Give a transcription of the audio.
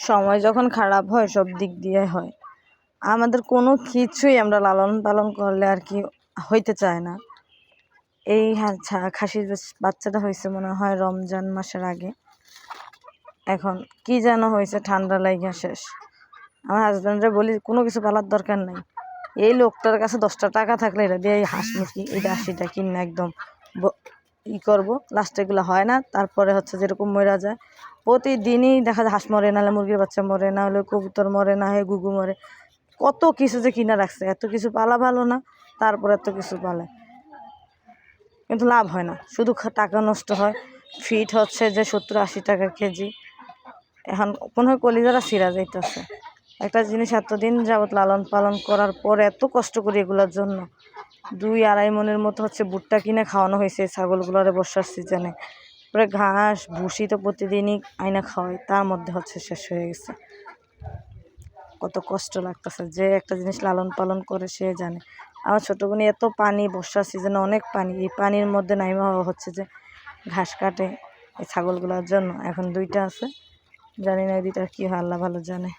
সময় যখন খারাপ হয়, সব দিক দিয়ে হয়। আমাদের কোনো কিছুই আমরা লালন পালন করলে আর কি হইতে চায় না। এই হা- ছা- খাসির বাচ্চাটা হয়েছে মনে হয় রমজান মাসের আগে। এখন কি যেন হয়েছে, ঠান্ডা লাগা শেষ। আমার হাজব্যান্ডরে বলি, কোনো কিছু পালার দরকার নাই। এই লোকটার কাছে দশটা টাকা থাকলে এটা দিয়ে এই হাঁস মুরগি এটা সেটা কিনে একদম ই করব। লাস্টে এগুলো হয় না। তারপরে হচ্ছে যেরকম মরা যায়। প্রতিদিনই দেখা যায় হাঁস মরে নাহলে মুরগির বাচ্চা মরে না, হলে কবুতর মরে না, হয়, গুগু মরে। কত কিছু যে কিনা রাখছে, এত কিছু পালা ভালো না, তারপর এত কিছু পালে। কিন্তু লাভ হয় না। শুধু টাকা নষ্ট হয়। ফিট হচ্ছে যে সত্তর আশি টাকা কেজি। এখন মনে হয় কলিজারা সিরা যাইতেছে। একটা জিনিস এতদিন যাবত লালন পালন করার পর এত কষ্ট করি এগুলোর জন্য। দুই আড়াই মনের মতো হচ্ছে ভুট্টা কিনে খাওয়ানো হয়েছে ছাগলগুলোরে বর্ষার সিজনে। পরে ঘাস, ভুসি তো প্রতিদিনই আইনা খাওয়াই, তার মধ্যে হচ্ছে শেষ হয়ে গেছে। কত কষ্ট লাগতেছে, যে একটা জিনিস লালন পালন করে সে জানে। আমার ছোটো বোনে এত পানি, বর্ষার সিজনে অনেক পানি, এই পানির মধ্যে নাইমা হচ্ছে যে ঘাস কাটে এই ছাগলগুলোর জন্য। এখন দুইটা আছে, জানি না এই দুইটার কী হয়, আল্লাহ ভালো জানে।